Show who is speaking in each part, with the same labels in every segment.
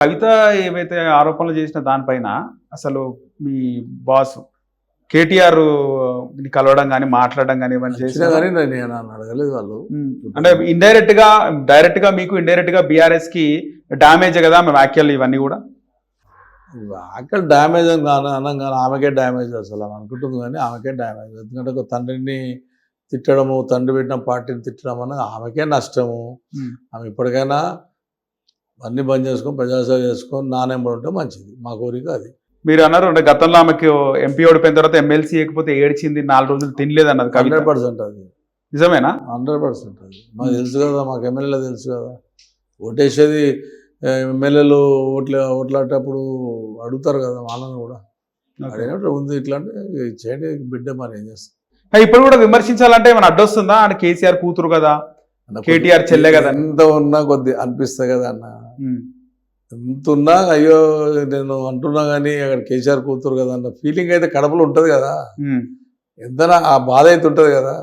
Speaker 1: కవిత ఏవైతే ఆరోపణలు చేసిన దానిపైన అసలు మీ బాస్ కేటీఆర్ కలవడం కానీ మాట్లాడడం కానీ
Speaker 2: వచ్చినా
Speaker 1: చేసిన
Speaker 2: కానీ నేను అడగలేదు వాళ్ళు.
Speaker 1: అంటే ఇండైరెక్ట్గా డైరెక్ట్గా మీకు ఇండైరెక్ట్గా బీఆర్ఎస్కి డ్యామేజ్ కదా మీ వ్యాఖ్యలు ఇవన్నీ కూడా?
Speaker 2: అక్కడ డ్యామేజ్ అని కాను అనగానే ఆమెకే డ్యామేజ్ అసలు ఆమె అనుకుంటుంది కానీ ఆమెకే డ్యామేజ్ ఎందుకంటే ఒక తండ్రిని తిట్టడము తండ్రి పెట్టిన పార్టీని తిట్టడం అన్నది ఆమెకే నష్టము. ఆమె ఇప్పటికైనా అన్ని బంద్ చేసుకొని ప్రజాసేవ చేసుకొని నానెంబడి ఉంటే మంచిది. మా కోరిక అది.
Speaker 1: మీరు అన్నారు అంటే గతంలో ఆమెకు ఎంపీ ఓడిపోయిన తర్వాత ఎమ్మెల్సీ లేకపోతే ఏడ్చింది నాలుగు రోజులు తినలేదు అన్నది
Speaker 2: హండ్రెడ్ పర్సెంట్ అది.
Speaker 1: నిజమేనా?
Speaker 2: హండ్రెడ్ పర్సెంట్ అది. మాకు తెలుసు కదా మాకు ఎమ్మెల్యేలో తెలుసు కదా. ఓటేసేది ఎమ్మెల్యేలు ఓట్ల ఓట్లాడేటప్పుడు అడుగుతారు కదా వాళ్ళని కూడా. అడిగినప్పుడు ఉంది ఇట్లా అంటే చేయండి బిడ్డ మరి ఏం చేస్తాం
Speaker 1: ఇప్పుడు కూడా విమర్శించాలంటే ఏమైనా అడ్డొస్తుందా? ఆయన కేసీఆర్ కూతురు కదా. కేటీఆర్ చెల్లె కదా.
Speaker 2: ఎంత ఉన్నా కొద్ది అనిపిస్తుంది కదా అన్న. ఎంత ఉన్నా అయ్యో నేను అంటున్నా కానీ అక్కడ కేసీఆర్ కూతురు కదా అన్న ఫీలింగ్ అయితే కడపలో ఉంటుంది కదా. ఎంత ఆ బాధ అయితే ఉంటుంది కదా.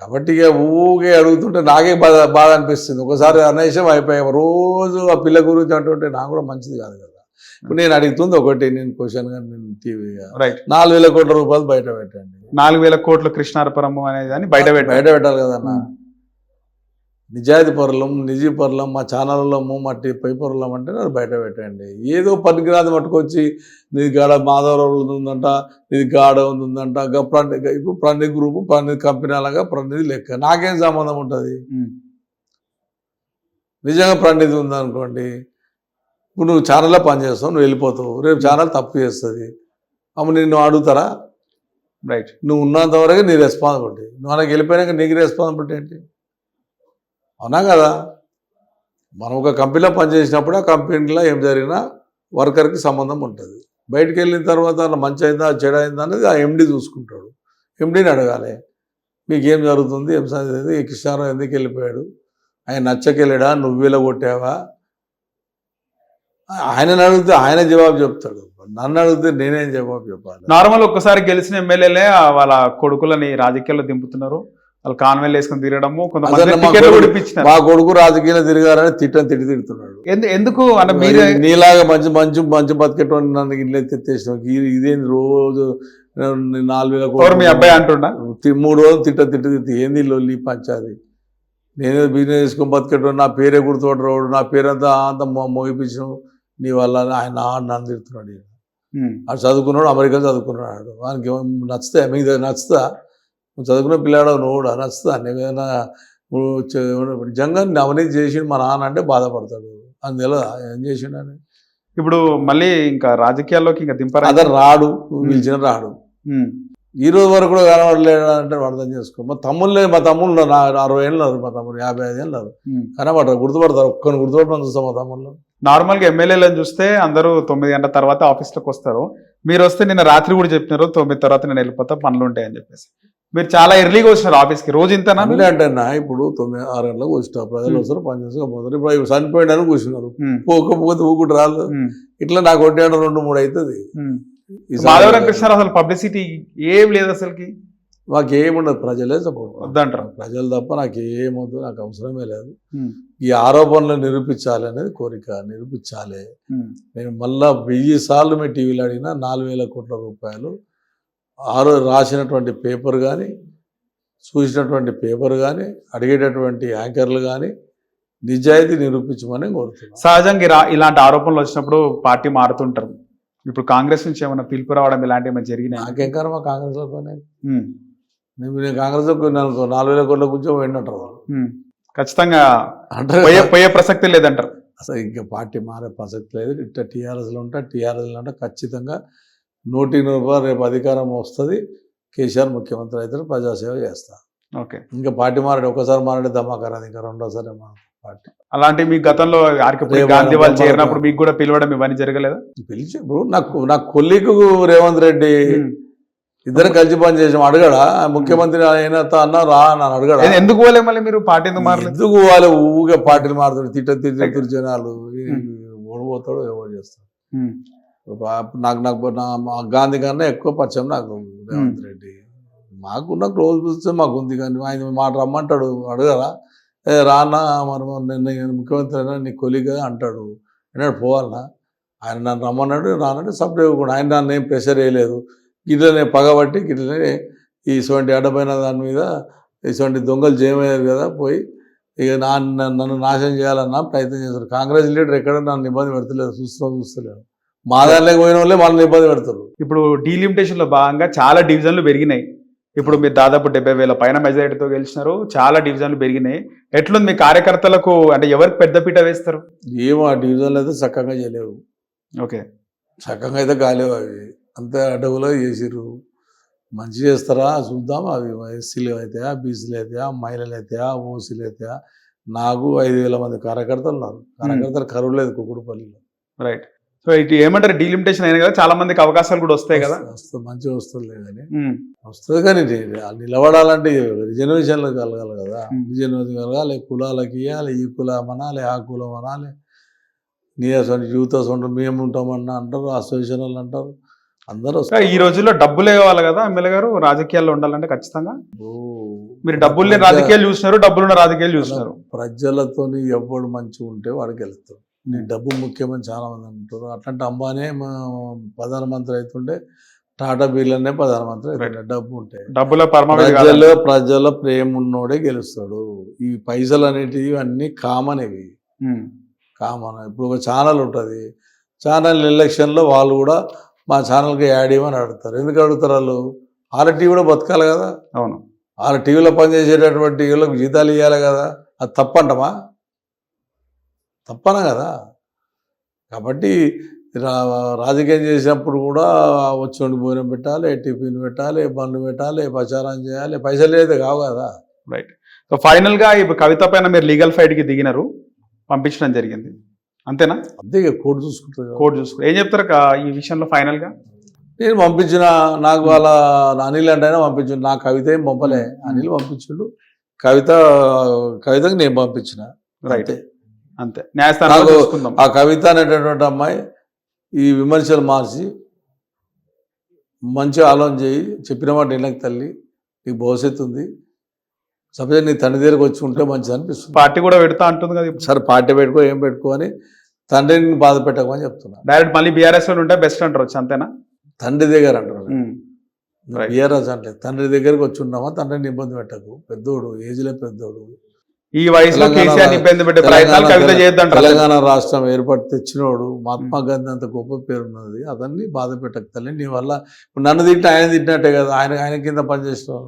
Speaker 2: కాబట్టి ఇక ఊగే అడుగుతుంటే నాకే బాధ బాధ అనిపిస్తుంది. ఒకసారి అనేసం అయిపోయాం. రోజు ఆ పిల్ల గురించి అంటుంటే నాకు కూడా మంచిది కాదు కదా. ఇప్పుడు నేను అడుగుతుంది ఒకటి నేను క్వశ్చన్గా నేను టీవీగా
Speaker 1: రైట్
Speaker 2: నాలుగు వేల కోట్ల రూపాయలు బయట పెట్టండి.
Speaker 1: నాలుగు వేల కోట్లు కృష్ణారపురం అనేది అని బయట
Speaker 2: బయట పెట్టాలి
Speaker 1: ఉమ్.
Speaker 2: నిజాయితీ పరులం నిజీ పరులం మా ఛానళ్ళము మా టీ పై పరులం అంటే అది బయట పెట్టండి. ఏదో పనికిరాది మట్టుకొచ్చి నీది గాడ మాధవరావు ఉందంట నీది గాడ ఉందంట ప్రణి ఇప్పుడు ప్రణి గ్రూప్ ప్రణి కంపెనీ అలాగా ప్రణిది లెక్క. నాకేం సంబంధం ఉంటుంది. నిజంగా ప్రణిది ఉందనుకోండి ఇప్పుడు నువ్వు ఛానల్లో పనిచేస్తావు నువ్వు వెళ్ళిపోతావు. రేపు ఛానల్ తప్పు చేస్తుంది. అమ్మ నిన్ను అడుగుతారా?
Speaker 1: రైట్
Speaker 2: నువ్వు ఉన్నంత వరకు నీ రెస్పాన్సిబిలిటీ నువ్వు మనకి వెళ్ళిపోయాక నీకు రెస్పాన్సిబిలిటీ ఏంటి? అవునా కదా? మనం ఒక కంపెనీలో పనిచేసినప్పుడు ఆ కంపెనీలో ఏం జరిగినా వర్కర్కి సంబంధం ఉంటుంది. బయటికి వెళ్ళిన తర్వాత మంచి అయిందా చెడు అయిందా అనేది ఆ ఎండి చూసుకుంటాడు. ఎండిని అడగాలి. మీకు ఏం జరుగుతుంది? ఏం సంగతి? ఈ కృష్ణారావు ఎందుకు వెళ్ళిపోయాడు? ఆయన నచ్చకెళ్ళాడా? నువ్వు కొట్టావా? ఆయనని అడిగితే ఆయన జవాబు చెప్తాడు. నన్ను అడిగితే నేనేం జవాబు చెప్పాలి?
Speaker 1: నార్మల్ ఒక్కసారి గెలిచిన ఎమ్మెల్యేలే వాళ్ళ కొడుకులని రాజకీయాల్లో దింపుతున్నారు. వాళ్ళు కాన్వెల్ వేసుకొని తిరగడము కొంతమంది
Speaker 2: మా కొడుకు- రాజకీయాలు తిరిగారని తిట్టని తిట్టి తిడుతున్నాడు.
Speaker 1: ఎందు- ఎందుకు? అంటే మీరే
Speaker 2: నీలాగా మంచి మంచి మంచి బతికేటోని నన్ను ఇల్లు తెచ్చేసినావు ఇది- ఇదేంది రోజు నాలుగు వేల
Speaker 1: మీ అబ్బాయి అంటుండా?
Speaker 2: తి- మూడు రోజులు తిట్ట తిట్ట తిట్టి ఏంది లొల్లి పంచాది? నేనే బిజినెస్ చేసుకొని బతికేటోడు నా పేరే గుర్తుపట్టరాడు నా పేరంతా అంత మోగిపించను నీ వల్ల ఆయన నన్ను తిడుతున్నాడు. వాడు చదువుకున్నాడు అమెరికా చదువుకున్నాడు. వానికి నచ్చుతా మీకు నచ్చుతా? నువ్వు చదువుకున్న పిల్లాడు నువ్వు కూడా నచ్చుతా ఏదైనా నువ్వు అవినీతి మా నాన్న అంటే బాధపడతాడు. అని తెలియదా ఏం చేసిండని
Speaker 1: ఇప్పుడు మళ్ళీ ఇంకా రాజకీయాల్లోకి ఇంకా దింపరా?
Speaker 2: అదే రాడు పిలిచిన రాడు. ఈ రోజు వరకు కూడా కనబడలేడు అంటే అర్థం చేసుకో. మా తమ్ముళ్ళే మా తమ్ముళ్ళు. నా అరవై ఏళ్ళు మా తమ్ముడు యాభై ఐదు ఏళ్ళు. కనబడరు గుర్తుపడతారు. ఒక్కరిని గుర్తుపట్టమని చూస్తాం మా తమ్ముళ్ళు.
Speaker 1: నార్మల్గా ఎమ్మెల్యేలను చూస్తే అందరూ తొమ్మిది గంటల తర్వాత ఆఫీస్లోకి వస్తారు. మీరు వస్తే నిన్న రాత్రి కూడా చెప్పినారు తొమ్మిది తర్వాత నేను వెళ్ళిపోతా పనులు ఉంటాయని చెప్పేసి. మీరు చాలా ఎర్లీగా వచ్చినారు ఆఫీస్కి రోజు ఇంతనా
Speaker 2: అన్నీ అంటే నా ఇప్పుడు తొమ్మిది ఆరు గంటలకు వచ్చిన ప్రజలు
Speaker 1: ఉమ్.
Speaker 2: వస్తారు పని చేసుకోపోతారు ఇప్పుడు అవి చనిపోయాడని కూర్చున్నారు
Speaker 1: ఉమ్.
Speaker 2: పోకపోతే ఊకుడు రాళ్ళు
Speaker 1: ఉమ్.
Speaker 2: ఇట్లా నాకు కొట్టాడు రెండు మూడు అవుతుంది
Speaker 1: ఉమ్.
Speaker 2: ఈసారి
Speaker 1: మాధవరం కృష్ణ అసలు పబ్లిసిటీ ఏం లేదు అసలుకి
Speaker 2: మాకు ఏముండదు ప్రజలే సపోర్ట్
Speaker 1: వద్దంటారు
Speaker 2: ప్రజలు తప్ప నాకు ఏమొద్దు నాకు అవసరమే లేదు. ఈ ఆరోపణలు నిరూపించాలి అనేది కోరిక నిరూపించాలి. నేను మళ్ళా వెయ్యి సార్లు మీ టీవీలో అడిగినా నాలుగు వేల కోట్ల రూపాయలు ఆరో రాసినటువంటి పేపర్ కానీ చూసినటువంటి పేపర్ కానీ అడిగేటటువంటి యాంకర్లు కానీ నిజాయితీ నిరూపించమని కోరుతున్నాను
Speaker 1: సహజంగా ఇలాంటి ఆరోపణలు వచ్చినప్పుడు పార్టీ మారుతుంటారు. ఇప్పుడు కాంగ్రెస్ నుంచి ఏమైనా పిలుపు రావడం ఇలాంటివి ఏమైనా జరిగినాయి?
Speaker 2: నాకేం కర్మ కాంగ్రెస్లో పని నేను కాంగ్రెస్లో కొన్నాను నాలుగు వేల కోట్ల కూర్చొని పోయినట్టు
Speaker 1: ఖచ్చితంగా
Speaker 2: అంటారు
Speaker 1: పోయే పోయే ప్రసక్తి లేదంటారు.
Speaker 2: అసలు ఇంకా పార్టీ మారే ప్రసక్తి లేదు. ఇట్లా టీఆర్ఎస్లో ఉంటా టీఆర్ఎస్లో ఉంటా ఖచ్చితంగా నూటి రూపాయలు రేపు అధికారం వస్తుంది కేసీఆర్ ముఖ్యమంత్రి అయితే ప్రజాసేవ చేస్తా.
Speaker 1: ఓకే.
Speaker 2: ఇంకా పార్టీ మారాడు ఒకసారి మారాడే దమాకరాదు ఇంకా రెండోసారి పార్టీ.
Speaker 1: అలాంటి మీ గతంలో గాంధీ వాళ్ళు చేరినప్పుడు మీకు కూడా పిలవడం ఇవన్నీ జరగలేదా?
Speaker 2: పిలిచి ఇప్పుడు నాకు నా కొల్లికు రేవంత్ రెడ్డి. ఇద్దరు కలిసి పని చేసాం అడగడా? ముఖ్యమంత్రి అయిన అన్నా రా అని అడగడా?
Speaker 1: ఎందుకు పోలే మళ్ళీ మీరు పార్టీ ఎందుకు మారలేదు?
Speaker 2: ఎందుకు వాళ్ళు ఊగే పార్టీలు మారుతాడు తిట్ట తిట్ట
Speaker 1: Okay.
Speaker 2: తిరిగి జనాలు
Speaker 1: Hmm.
Speaker 2: ఓడిపోతాడు ఎవరు చేస్తాడు. నాకు నాకు నా మా గాంధీ కన్నా ఎక్కువ పరిచయం నాకు రేవంత్ రెడ్డి. మాకు నాకు రోజు చూస్తే మాకు ఉంది కానీ ఆయన మాట రమ్మంటాడు అడగరా? ఏ రానా మరి నేను ముఖ్యమంత్రి అయినా నీ కొలిగా అంటాడు. అన్నాడు పోవాలనా? ఆయన నన్ను రమ్మన్నాడు రానంటే సపరేట్ కూడా ఆయన నన్ను ఏం ప్రెషర్ వేయలేదు. గిట్లనే పగబట్టి గిట్లనే ఈ ఇటువంటి అడ్డమైన దాని మీద ఇటువంటి దొంగలు జయమయ్యారు కదా పోయి ఇక నా నన్ను నాశనం చేయాలన్నా ప్రయత్నం చేస్తారు కాంగ్రెస్ లీడర్ ఎక్కడ నన్ను ఇబ్బంది పెడతలేదు చూస్తున్నా చూస్తలేరు మా దానిలోకి పోయిన వాళ్ళే మనల్ని ఇబ్బంది పెడతారు
Speaker 1: ఇప్పుడు డీలిమిటేషన్లో భాగంగా చాలా డివిజన్లు పెరిగినాయి. ఇప్పుడు మీరు దాదాపు డెబ్బై వేల పైన మెజారిటీతో గెలిచినారు. చాలా డివిజన్లు పెరిగినాయి. ఎట్లుంది మీ కార్యకర్తలకు అంటే ఎవరికి పెద్దపీట వేస్తారు?
Speaker 2: ఏమో ఆ డివిజన్లు అయితే చక్కగా చేయలేవు.
Speaker 1: ఓకే.
Speaker 2: చక్కగా అయితే కాలేవు అవి. అంతే అడవులో చేసిర్రు. మంచి చేస్తారా చూద్దాం. అవి ఎస్సీలు అవుతాయా బీసీలు అవుతాయా మహిళలు అవుతాయా ఓసీలు అవుతాయా నాకు ఐదు వేల మంది కార్యకర్తలు ఉన్నారు. కార్యకర్తలు కరువు లేదు కుకుడుపల్లిలో
Speaker 1: రైట్. సో ఇటు ఏమంటారు? డీలిమిటేషన్ అయినా కదా చాలా మందికి అవకాశాలు కూడా వస్తాయి కదా.
Speaker 2: వస్తుంది మంచిగా వస్తుంది కానీ వస్తుంది కానీ నిలబడాలంటే రిజర్వేషన్లు కలగాలి కదా.
Speaker 1: Hmm.
Speaker 2: రిజర్వేషన్ కలగాలి కులాలకి ఇవ్వాలి ఈ కులం అనాలి ఆ కులం అనాలి. నీ అసలు యూత్ అసలు మేము ఉంటామన్నా అంటారు అసోసియేషన్ వాళ్ళు అంటారు. అందరూ.
Speaker 1: ఈ రోజుల్లో డబ్బులే కావాలి కదా ఎమ్మెల్యే గారు? రాజకీయాల్లో ఉండాలంటే ఖచ్చితంగా. మీరు డబ్బులు లేని రాజకీయాలు చూసినారు డబ్బులున్న రాజకీయాలు చూసినారు.
Speaker 2: ప్రజలతోని ఎవడు మంచిగా ఉంటే వాడికి వెళ్తాడు. నీ డబ్బు ముఖ్యమని చాలా మంది అంటారు అట్లాంటి అంబానే మా ప్రధానమంత్రి అవుతుండే టాటా బిర్లానే ప్రధానమంత్రి అవుతుండే డబ్బు ఉంటే
Speaker 1: డబ్బుల కాదు.
Speaker 2: ప్రజలు ప్రజల ప్రేమ ఉన్నోడే గెలుస్తాడు. ఈ పైసలు అనేటివి అన్నీ కామన్ ఇవి. కామన్ ఇప్పుడు ఒక ఛానల్ ఉంటుంది. ఛానల్ ఎలక్షన్లో వాళ్ళు కూడా మా ఛానల్కి యాడ్ ఇవ్వమని అడుగుతారు. ఎందుకు అడుగుతారు వాళ్ళు? వాళ్ళ టీవీ కూడా బతకాలి కదా.
Speaker 1: అవును.
Speaker 2: వాళ్ళ టీవీలో పనిచేసేటటువంటి వీళ్ళకి జీతాలు ఇవ్వాలి కదా. అది తప్పంటమా? తప్పన కదా? కాబట్టి రా- రాజకీయం చేసినప్పుడు కూడా వచ్చి భోజనం పెట్టాలి టిఫిన్ పెట్టాలి బండ్లు పెట్టాలి ప్రచారం చేయాలి పైసలు అయితే కావు కదా.
Speaker 1: రైట్ సో ఫైనల్గా ఇప్పుడు కవిత పైన మీరు లీగల్ ఫైట్కి దిగినారు పంపించడం జరిగింది. అంతేనా?
Speaker 2: అంతే కోర్టు చూసుకుంటుంది కదా.
Speaker 1: కోర్టు చూసుకో ఏం చెప్తారు ఈ విషయంలో ఫైనల్గా?
Speaker 2: నేను పంపించిన నాకు వాళ్ళ అనిల్ అంటే పంపించిండు నా కవిత ఏం పంపలే. అనిల్ పంపించిండు. కవిత కవితకి నేను పంపించిన.
Speaker 1: రైట్
Speaker 2: అంతే.
Speaker 1: చూసుకుందాం
Speaker 2: ఆ కవిత అనేటటువంటి అమ్మాయి ఈ విమర్శలు మార్చి మంచి ఆలోచన చేయి చెప్పిన మాట ఇళ్ళకి తల్లి నీకు భవిష్యత్తు ఉంది. సపోజ్ నీ తండ్రి దగ్గరకు వచ్చి ఉంటే మంచిది అనిపిస్తుంది.
Speaker 1: పార్టీ కూడా పెడతా అంటుంది కదా
Speaker 2: సరే పార్టీ పెట్టుకో ఏం పెట్టుకో అని తండ్రిని బాధ పెట్టకమని చెప్తున్నా.
Speaker 1: డైరెక్ట్ మళ్ళీ బీఆర్ఎస్ ఉంటే బెస్ట్ అంటారు వచ్చి అంతేనా?
Speaker 2: తండ్రి దగ్గర
Speaker 1: Right.
Speaker 2: బిఆర్ఎస్ అంటే తండ్రి దగ్గరకు వచ్చి ఉన్నామా తండ్రిని ఇబ్బంది పెట్టకు. పెద్దోడు ఏజ్లో పెద్దోడు.
Speaker 1: ఈ వయసులో కేసీఆర్ ఇబ్బంది పెట్టే ప్రయత్నాలు
Speaker 2: తెలంగాణ-
Speaker 1: కవిత చేయొద్దంటారు
Speaker 2: తెలంగాణ రాష్ట్రం ఏర్పాటు తెచ్చినోడు మహాత్మా గాంధీ అంత గొప్ప పేరు ఉన్నది. అతన్ని బాధ పెట్టకు తల్లి నీ వల్ల నన్ను తిట్టి ఆయన తిట్టినట్టే కదా. ఆయన ఆయన కింద పనిచేసినావు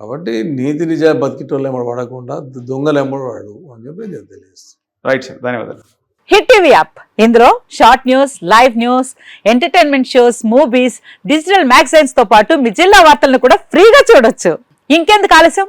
Speaker 2: కాబట్టి నీతి నిజా బతికిటోళ్ళు ఎమ్మడి పడకుండా దొంగలు ఎమ్మడి వాడు అని చెప్పి నేను తెలియజేస్తాను
Speaker 1: రైట్ సార్ ధన్యవాదాలు.
Speaker 3: హిట్ టీవీ యాప్ ఇందులో short news live news entertainment shows movies digital మ్యాగజైన్స్తో పాటు మీ జిల్లా వార్తలను కూడా ఫ్రీగా చూడొచ్చు. ఇంకెందుకు ఆలస్యం?